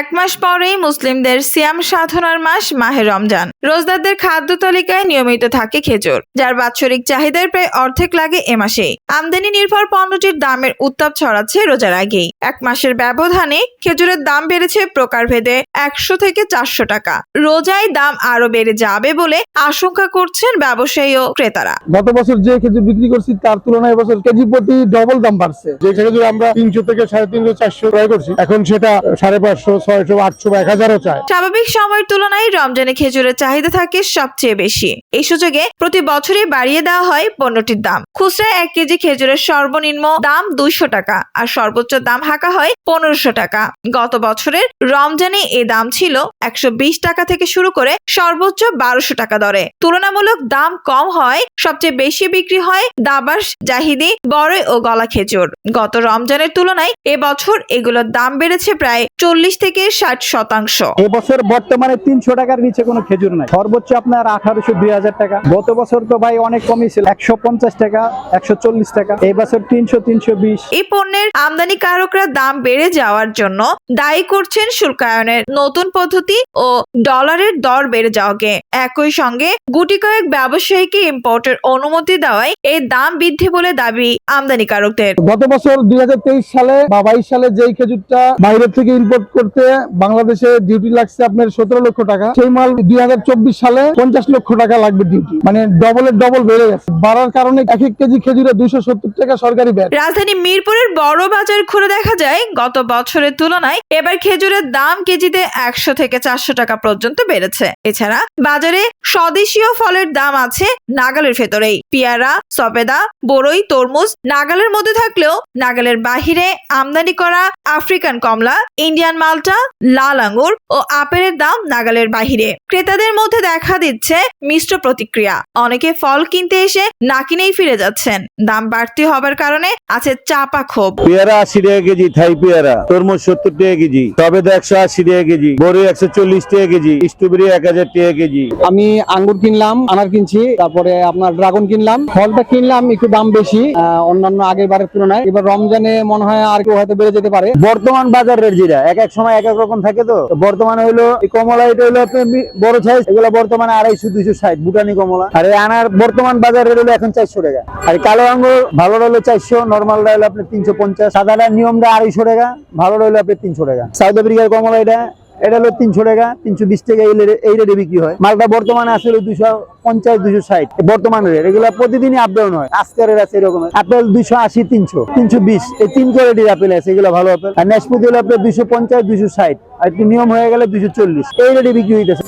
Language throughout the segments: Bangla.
এক মাস পরেই মুসলিমদের সিয়াম সাধনার মাস মাহে রমজান। রোজদারদের খাদ্য তালিকায় নিয়মিত থাকে খেজুর, যার বাৎসরিক চাহিদার প্রায় অর্ধেক লাগে এ মাসেই। আমদানি নির্ভর পণ্যটির দামের উত্তাপ ছড়াচ্ছে রোজার আগেই। এক মাসের ব্যবধানে খেজুরের দাম বেড়েছে প্রকারভেদে একশো থেকে চারশো টাকা। রোজায় দাম আরও বেড়ে যাবে বলে আশঙ্কা করছেন ব্যবসায়ী ও ক্রেতারা। গত বছর যে খেজুর বিক্রি করছি, তার তুলনায় এবছর কেজি প্রতি ডবল দাম বাড়ছে। যে খেজুর আমরা তিনশো থেকে সাড়ে তিনশো, চারশো ক্রয় করছি, এখন সেটা সাড়ে পাঁচশো ছয়শো, আটশো এক হাজারও চায়। স্বাভাবিক সময়ের তুলনায় রমজানে খেজুরের চাহিদা থাকে সবচেয়ে বেশি। এই সুযোগে প্রতি বছরই বাড়িয়ে দেওয়া হয় পণ্যটির দাম। খুচরায় এক কেজি খেজুরের সর্বনিম্ন দাম দুইশো টাকা আর সর্বোচ্চ দাম হাঁকা হয় পনেরোশো টাকা। গত বছরের রমজানে এ দাম ছিল একশো বিশ টাকা থেকে শুরু করে সর্বোচ্চ বারোশো টাকা দরে। তুলনামূলক দাম কম হয়, সবচেয়ে বেশি বিক্রি হয় দাবাস, জাহিদি, বড়ই ও গলা খেজুর। গত রমজানের তুলনায় এবছর এগুলোর দাম বেড়েছে প্রায় চল্লিশ থেকে ষাট শতাংশ। এবছর বর্তমানে তিনশো টাকার নিচে কোনো খেজুর নাই। সর্বোচ্চ আপনার আঠারোশো দুই হাজার টাকা। গত বছর তো ভাই অনেক কমই ছিল। একশো পঞ্চাশ টাকা একশো চল্লিশ টাকা। এই বছর তিনশো তিনশো বিশ। এই পণ্যের আমদানিকারকরা দাম বেড়ে যাওয়ার জন্য দায়ী করছেন শুল্কায়নের। নতুন পদ্ধতি ও ডলারের দর বেড়ে যাওয়াকে একই সঙ্গে গুটি কয়েক ব্যবসায়ীকে ইম্পোর্টের অনুমতি দেওয়ায় এই দাম বৃদ্ধি বলে দাবি আমদানিকারকদের। গত বছর দুই হাজার তেইশ সালে বা বাইশ সালে যেই খেজুরটা বাইরের থেকে ইম্পোর্ট করতে বাংলাদেশে ডিউটি লাগছে আপনার সতেরো লক্ষ টাকা। সেই মাল দুই সালে পঞ্চাশ লক্ষ টাকা লাগবে ডিউটি মানে ডবলের ডবল বেড়ে গেছে। বাড়ার কারণে এক এক কেজি খেজুরে দুইশো সত্তর টাকা সরকারি ব্যাট রাজধানী মিরপুরের বড় বাজার ঘুরে দেখা যায়, গত বছরের তুলনায় এবার খেজুরের দাম কেজিতে একশো থেকে চারশো টাকা পর্যন্ত বেড়েছে। এছাড়া বাজারে স্বদেশীয় ফলের দাম আছে নাগালের ভেতরেই। পেয়ারা, সবেদা বড়ই তরমুজ নাগালের মধ্যে থাকলেও নাগালের বাহিরে আমদানি করা আফ্রিকান কমলা, ইন্ডিয়ান মালটা লাল আঙ্গুর ও আপেলের দাম নাগালের বাহিরে। ক্রেতাদের মধ্যে দেখা দিচ্ছে মিশ্র প্রতিক্রিয়া। অনেকে ফল কিনতে এসে না কিনেই ফিরে যাচ্ছেন। দাম বাড়তি হবার কারণে আছে চাপা ক্ষোভ। পেয়ারা আশি টাকা কেজি থাই পেয়ারা। তরমুজ সত্তর টাকা কেজি। টবেদা একশো আশি টাকা কেজি। বড়ি একশো চল্লিশ টাকা কেজি। স্ট্রবেরি এক হাজার টাকা কেজি। আমি আঙ্গুর কিনলাম আনার কিনছি তারপরে আপনার ড্রাগন কিনলাম। ফলটা কিনলাম একটু দাম বেশি আহ, অন্যান্য আগের বারের তুলনায়। এবার রমজানে মনে হয় আর কেউ হয়তো বেড়ে যেতে পারে। বর্তমান বাজারের যেটা এক এক সময় এক এক রকম থাকে তো। বর্তমানে হলো কমলা, এটা হলো বড় সাইজ এগুলো বর্তমানে আড়াইশো, দুইশো ষাট ভুটানি কমলা। আর এই আনার বর্তমান বাজারে হলো এখন চারশো টাকা। আর কালো আঙ্গুর ভালো হলো চারশো নর্মালটা হলো আপনার তিনশো পঞ্চাশ। সাদাটা নিয়মটা আড়াইশো টাকা ভালো হলো আপনার তিনশো টাকা। সাউথ আফ্রিকার কমলা এটা এটা হলো তিনশো টাকা, তিনশো বিশ টাকা এই রেটে- বিক্রি হয়। মালটা বর্তমানে আসলে দুশো পঞ্চাশ, দুশো ষাট। বর্তমান রেট এগুলো প্রতিদিনই আপ ডাউন হয়। আজকের আছে এরকম। আপেল দুশো আশি, তিনশো তিনশো বিশ। এই তিন কোয়ালিটির আপেল আছে, এগুলো ভালো আপেল আর নেশপুতি হলো আপনার দুশো পঞ্চাশ, দুশো ষাট। আর একটু নিয়ম হয়ে গেলে দুশো চল্লিশ। এই রেটে বিক্রি হইতেছে।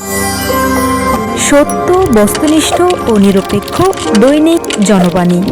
সত্য, বস্তুনিষ্ঠ ও নিরপেক্ষ দৈনিক জনবাণী।